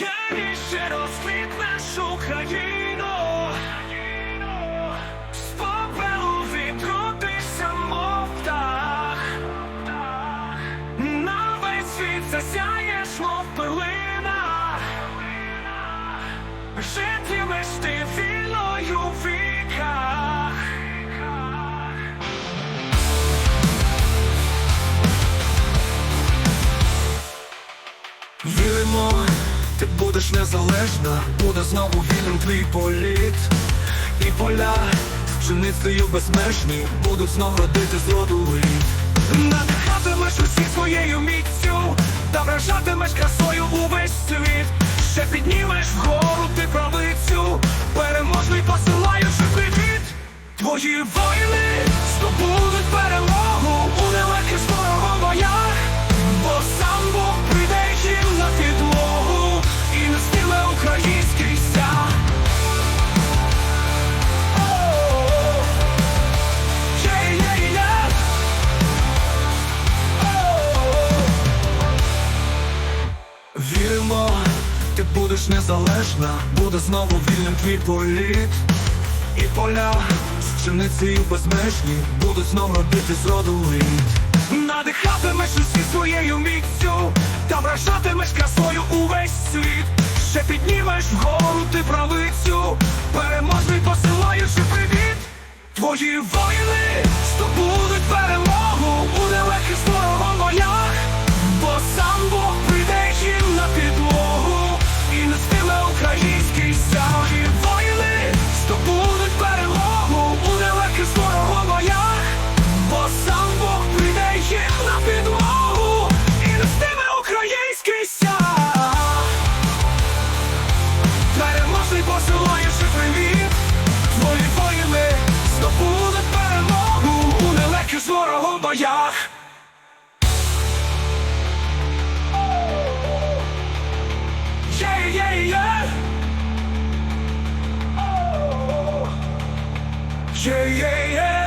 Яніше розквітнеш країну. З попелу відродишся, мов птах На весь світ засяєш, мов пилина ти будеш незалежна, буде знову вільним твій політ. І поля пшеницею безмежні будуть знов родити з роду Надихатимеш усі своєю міцю Та вражатимеш красою увесь світ. Ще піднімеш вгору ти правицю Переможний посилаючи привіт. Твої воїни здобудуть перемогу будеш незалежна, буде знову вільним твій політ. І поля з пшеницею безмежні будуть знов родити з роду лід. Надихатимеш усі своєю міцю Та вражатимеш красою увесь світ. Ще піднімеш вгору ти правицю Переможний посилаючи привіт. Твої воїни здобудуть перемогу моя. Yeah, yeah, yeah. Oh. Yeah, yeah, yeah.